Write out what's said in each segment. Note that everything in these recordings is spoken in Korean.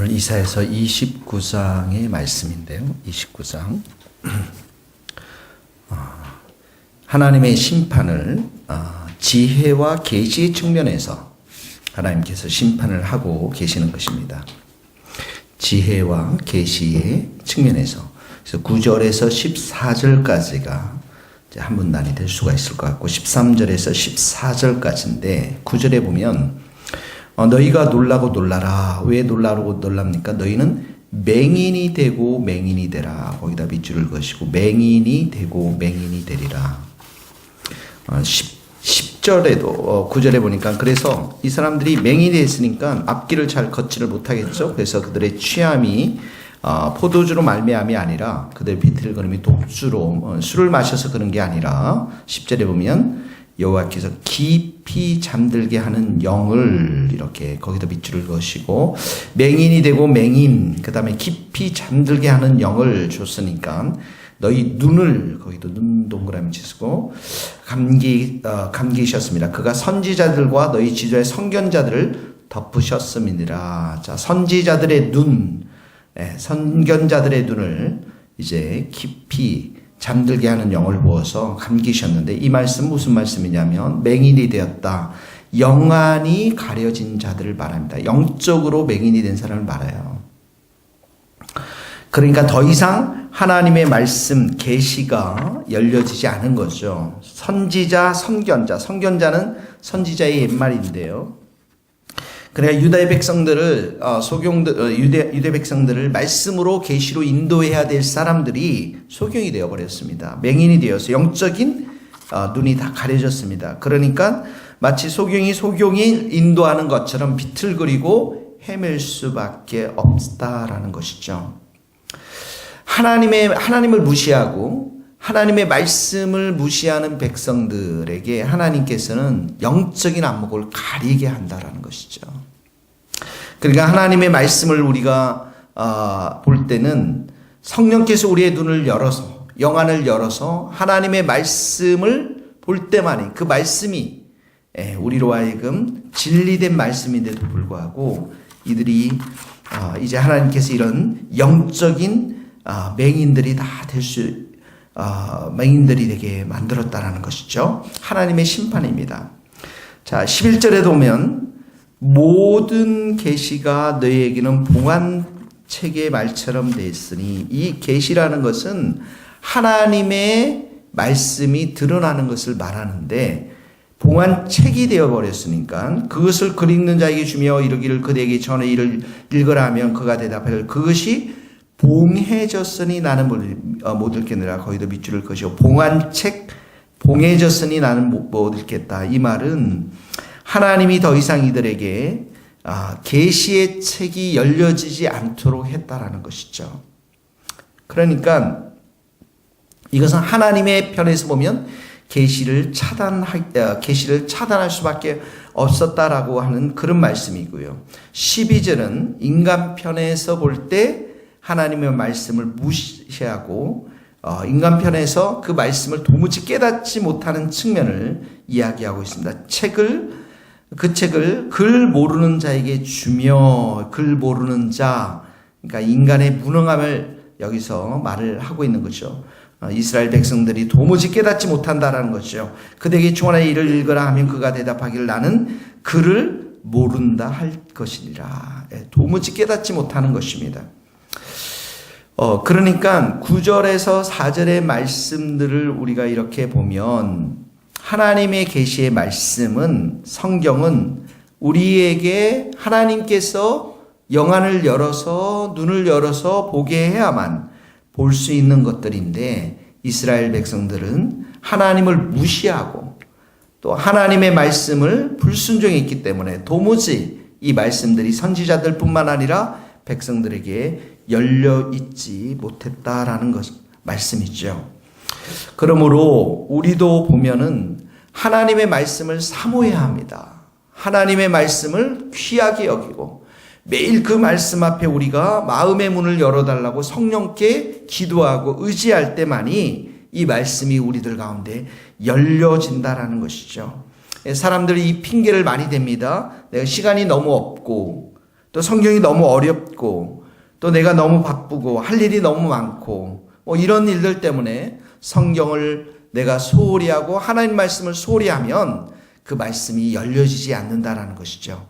오늘 이사에서 29장의 말씀인데요. 29장. 어, 하나님의 심판을 어, 지혜와 계시의 측면에서 하나님께서 심판을 하고 계시는 것입니다. 지혜와 계시의 측면에서 그래서 9절에서 14절까지가 한 문단이 될 수가 있을 것 같고 13절에서 14절까지인데 9절에 보면 어, 너희가 놀라고 놀라라. 왜 놀라고 놀랍니까? 너희는 맹인이 되고 맹인이 되라. 거기다 밑줄을 것이고 맹인이 되고 맹인이 되리라. 어, 10, 10 절에도 어, 9절에 보니까 그래서 이 사람들이 맹인이 됐으니까 앞길을 잘 걷지를 못하겠죠. 그래서 그들의 취함이 어, 포도주로 말미암이 아니라 그들 비틀거림이 독주로 어, 술을 마셔서 그런 게 아니라 10절에 보면 여호와께서 깊이 잠들게 하는 영을 이렇게 거기다 밑줄을 그으시고 맹인이 되고 맹인 그다음에 깊이 잠들게 하는 영을 줬으니까 너희 눈을 거기도 눈 동그라미 치시고 감기 어, 감기셨습니다. 그가 선지자들과 너희 지도의 선견자들을 덮으셨음이니라. 자 선지자들의 눈, 예, 선견자들의 눈을 이제 깊이 잠들게 하는 영을 부어서 감기셨는데 이 말씀 무슨 말씀이냐면 맹인이 되었다. 영안이 가려진 자들을 말합니다. 영적으로 맹인이 된 사람을 말해요. 그러니까 더 이상 하나님의 말씀 계시가 열려지지 않은 거죠. 선지자, 선견자. 선견자는 선지자의 옛말인데요. 그러니까 유다의 백성들을 어, 소경들 어, 유대 유대 백성들을 말씀으로 계시로 인도해야 될 사람들이 소경이 되어 버렸습니다. 맹인이 되어서 영적인 어, 눈이 다 가려졌습니다. 그러니까 마치 소경이 소경이 인도하는 것처럼 비틀거리고 헤맬 수밖에 없다라는 것이죠. 하나님의 하나님을 무시하고 하나님의 말씀을 무시하는 백성들에게 하나님께서는 영적인 안목을 가리게 한다라는 것이죠. 그러니까 하나님의 말씀을 우리가 어, 볼 때는 성령께서 우리의 눈을 열어서 영안을 열어서 하나님의 말씀을 볼 때만이 그 말씀이 예, 우리로 하여금 진리된 말씀인데도 불구하고 이들이 어, 이제 하나님께서 이런 영적인 어, 맹인들이 다 될 수 어, 맹인들이 되게 만들었다라는 것이죠. 하나님의 심판입니다. 자, 11절에 보면 모든 계시가 너희에게는 봉안 책의 말처럼 됐으니 이 계시라는 것은 하나님의 말씀이 드러나는 것을 말하는데 봉안책이 되어 버렸으니까 그것을 글 읽는 자에게 주며 이르기를 그대에게 전해 이를 읽으라 하면 그가 대답하여 그것이 봉해졌으니 나는 못 읽겠느라 거기도 밑줄을 그시고 봉안책 봉해졌으니 나는 못 읽겠다. 이 말은 하나님이 더 이상 이들에게 아, 계시의 책이 열려지지 않도록 했다라는 것이죠. 그러니까 이것은 하나님의 편에서 보면 계시를 차단할 아, 계시를 차단할 수밖에 없었다라고 하는 그런 말씀이고요. 12절은 인간 편에서 볼때 하나님의 말씀을 무시하고 어, 인간 편에서 그 말씀을 도무지 깨닫지 못하는 측면을 이야기하고 있습니다. 책을 그 책을 글 모르는 자에게 주며 글 모르는 자 그러니까 인간의 무능함을 여기서 말을 하고 있는 거죠. 어, 이스라엘 백성들이 도무지 깨닫지 못한다라는 거죠. 그대에게 주원의 일을 읽으라 하면 그가 대답하기를 나는 글을 모른다 할 것이니라. 예, 도무지 깨닫지 못하는 것입니다. 어, 그러니까 9절에서 4절의 말씀들을 우리가 이렇게 보면 하나님의 계시의 말씀은 성경은 우리에게 하나님께서 영안을 열어서 눈을 열어서 보게 해야만 볼 수 있는 것들인데 이스라엘 백성들은 하나님을 무시하고 또 하나님의 말씀을 불순종했기 때문에 도무지 이 말씀들이 선지자들뿐만 아니라 백성들에게 열려 있지 못했다라는 것 말씀이죠. 그러므로 우리도 보면은 하나님의 말씀을 사모해야 합니다. 하나님의 말씀을 귀하게 여기고 매일 그 말씀 앞에 우리가 마음의 문을 열어달라고 성령께 기도하고 의지할 때만이 이 말씀이 우리들 가운데 열려진다라는 것이죠. 사람들이 이 핑계를 많이 댑니다. 내가 시간이 너무 없고 또 성경이 너무 어렵고 또 내가 너무 바쁘고 할 일이 너무 많고 뭐 이런 일들 때문에 성경을 내가 소홀히 하고 하나님 말씀을 소홀히 하면 그 말씀이 열려지지 않는다라는 것이죠.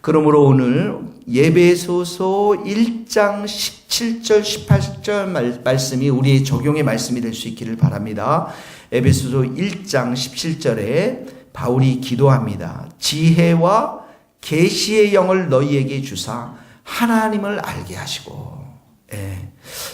그러므로 오늘 예배소서 1장 17절 18절 말, 말씀이 우리의 적용의 말씀이 될 수 있기를 바랍니다. 에베소서 1장 17절에 바울이 기도합니다. 지혜와 계시의 영을 너희에게 주사 하나님을 알게 하시고 예.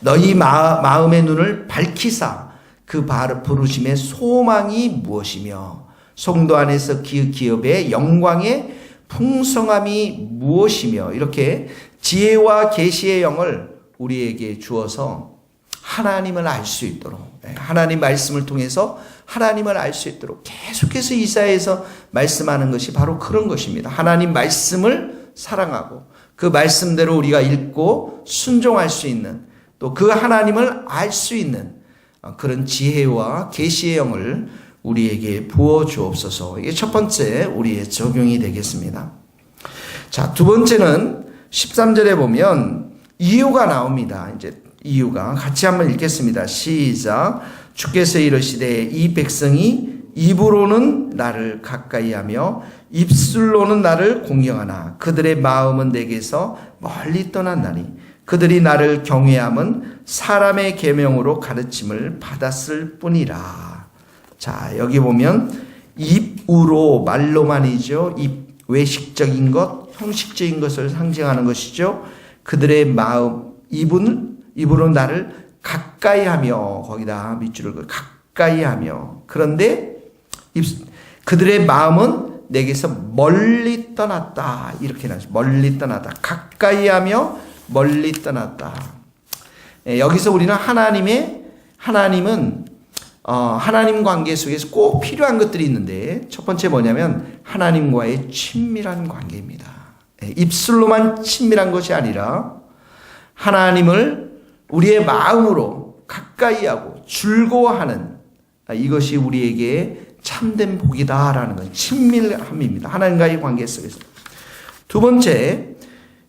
너희 마, 마음의 눈을 밝히사 그 부르심의 소망이 무엇이며 성도 안에서 기, 기업의 영광의 풍성함이 무엇이며 이렇게 지혜와 계시의 영을 우리에게 주어서 하나님을 알 수 있도록 예, 하나님 말씀을 통해서 하나님을 알 수 있도록 계속해서 이사에서 말씀하는 것이 바로 그런 것입니다. 하나님 말씀을 사랑하고 그 말씀대로 우리가 읽고 순종할 수 있는 또 그 하나님을 알 수 있는 그런 지혜와 계시의 영을 우리에게 부어 주옵소서. 이게 첫 번째 우리의 적용이 되겠습니다. 자, 두 번째는 13절에 보면 이유가 나옵니다. 이제 이유가 같이 한번 읽겠습니다. 시작. 주께서 이르시되 이 백성이 입으로는 나를 가까이 하며 입술로는 나를 공경하나 그들의 마음은 내게서 멀리 떠났나니 그들이 나를 경외함은 사람의 계명으로 가르침을 받았을 뿐이라. 자, 여기 보면 입으로 말로만이죠. 입 외식적인 것, 형식적인 것을 상징하는 것이죠. 그들의 마음, 입은 입으로 나를 가까이 하며 거기다 밑줄을 그 가까이 하며 그런데 입, 그들의 마음은 내게서 멀리 떠났다. 이렇게 나죠. 멀리 떠났다. 가까이 하며 멀리 떠났다. 예, 여기서 우리는 하나님의 하나님은 어, 하나님 관계 속에서 꼭 필요한 것들이 있는데 첫 번째 뭐냐면 하나님과의 친밀한 관계입니다. 예, 입술로만 친밀한 것이 아니라 하나님을 우리의 마음으로 가까이 하고 즐거워하는 아, 이것이 우리에게 참된 복이다라는 건 친밀함입니다. 하나님과의 관계 속에서. 두 번째,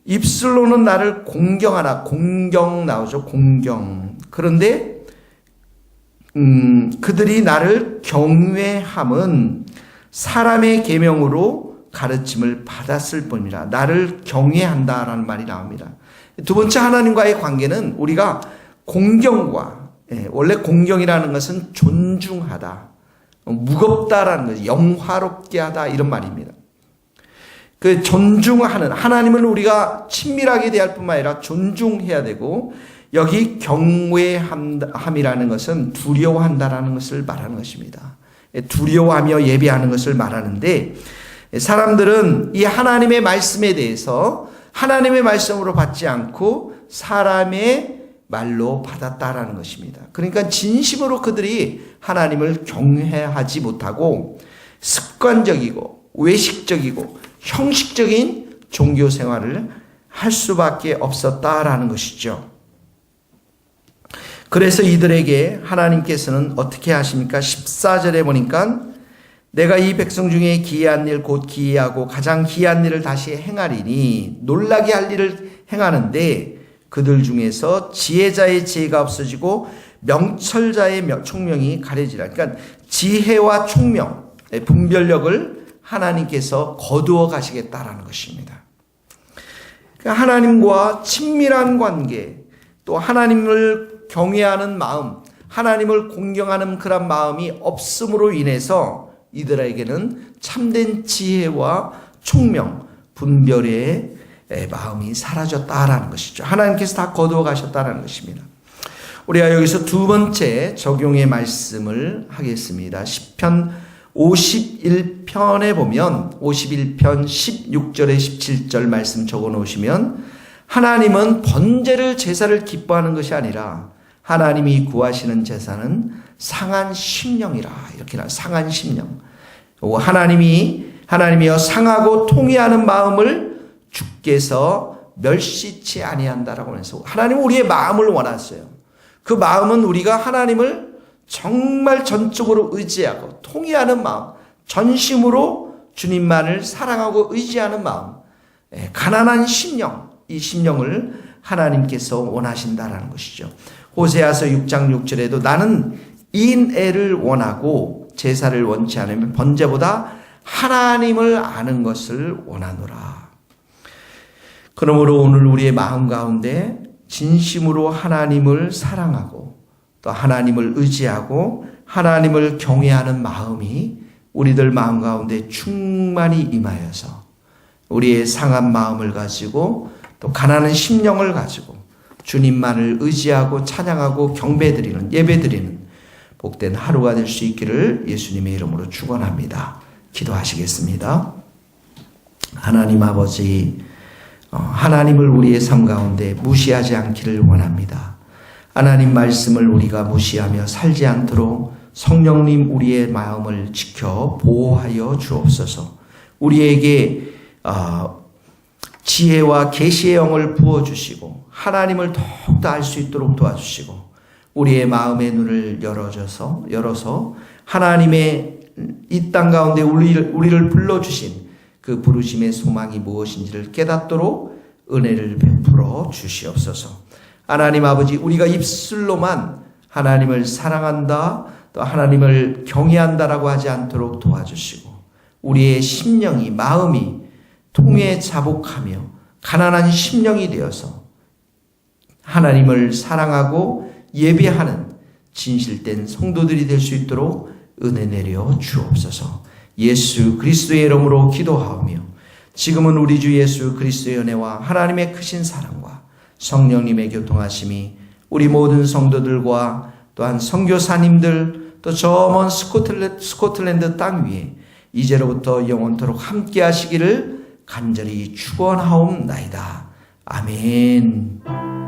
입술로는 나를 공경하나 공경 나오죠. 공경. 그런데 음, 그들이 나를 경외함은 사람의 계명으로 가르침을 받았을 뿐이라 나를 경외한다라는 말이 나옵니다. 두 번째 하나님과의 관계는 우리가 공경과 예, 원래 공경이라는 것은 존중하다, 무겁다라는 것, 영화롭게 하다 이런 말입니다. 그 존중하는 하나님을 우리가 친밀하게 대할 뿐만 아니라 존중해야 되고 여기 경외함이라는 것은 두려워한다라는 것을 말하는 것입니다. 두려워하며 예배하는 것을 말하는데 사람들은 이 하나님의 말씀에 대해서 하나님의 말씀으로 받지 않고 사람의 말로 받았다라는 것입니다. 그러니까 진심으로 그들이 하나님을 경외하지 못하고 습관적이고 외식적이고 형식적인 종교 생활을 할 수밖에 없었다라는 것이죠. 그래서 이들에게 하나님께서는 어떻게 하십니까? 14절에 보니까 내가 이 백성 중에 기이한 일 곧 기이하고 가장 기이한 일을 다시 행하리니 놀라게 할 일을 행하는데 그들 중에서 지혜자의 지혜가 없어지고 명철자의 총명이 가려지라. 그러니까 지혜와 총명, 분별력을 하나님께서 거두어 가시겠다라는 것입니다. 그러니까 하나님과 친밀한 관계, 또 하나님을 경외하는 마음, 하나님을 공경하는 그런 마음이 없음으로 인해서 이들에게는 참된 지혜와 총명, 분별의 마음이 사라졌다라는 것이죠. 하나님께서 다 거두어 가셨다라는 것입니다. 우리가 여기서 두 번째 적용의 말씀을 하겠습니다. 10편 51편에 보면 51편 16절에 17절 말씀 적어 놓으시면 하나님은 번제를 제사를 기뻐하는 것이 아니라 하나님이 구하시는 제사는 상한 심령이라 이렇게 나 상한 심령. 하나님이 하나님이여 상하고 통해하는 마음을 주께서 멸시치 아니한다라고 해서 하나님 우리의 마음을 원하세요. 그 마음은 우리가 하나님을 정말 전적으로 의지하고 통해하는 마음, 전심으로 주님만을 사랑하고 의지하는 마음, 예, 가난한 심령, 이 심령을 하나님께서 원하신다라는 것이죠. 호세아서 6장 6절에도 나는 인애를 원하고 제사를 원치 않으면 번제보다 하나님을 아는 것을 원하노라. 그러므로 오늘 우리의 마음 가운데 진심으로 하나님을 사랑하고 또 하나님을 의지하고 하나님을 경외하는 마음이 우리들 마음 가운데 충만히 임하여서 우리의 상한 마음을 가지고 또 가난한 심령을 가지고 주님만을 의지하고 찬양하고 경배드리는 예배드리는 복된 하루가 될 수 있기를 예수님의 이름으로 축원합니다. 기도하시겠습니다. 하나님 아버지 어, 하나님을 우리의 삶 가운데 무시하지 않기를 원합니다. 하나님 말씀을 우리가 무시하며 살지 않도록 성령님 우리의 마음을 지켜 보호하여 주옵소서. 우리에게 어, 지혜와 계시의 영을 부어 주시고 하나님을 더욱더 알 수 있도록 도와주시고 우리의 마음의 눈을 열어줘서 열어서 하나님의 이 땅 가운데 우리를 불러 주신 그 부르심의 소망이 무엇인지를 깨닫도록 은혜를 베풀어 주시옵소서. 하나님 아버지 우리가 입술로만 하나님을 사랑한다 또 하나님을 경외한다라고 하지 않도록 도와주시고 우리의 심령이 마음이 통에 자복하며 가난한 심령이 되어서 하나님을 사랑하고 예배하는 진실된 성도들이 될 수 있도록 은혜 내려 주옵소서. 예수 그리스도의 이름으로 기도하오며 지금은 우리 주 예수 그리스도의 은혜와 하나님의 크신 사랑과 성령님의 교통하심이 우리 모든 성도들과 또한 선교사님들 또 저 먼 스코틀랜드, 스코틀랜드 땅 위에 이제로부터 영원토록 함께 하시기를 간절히 축원하옵나이다. 아멘.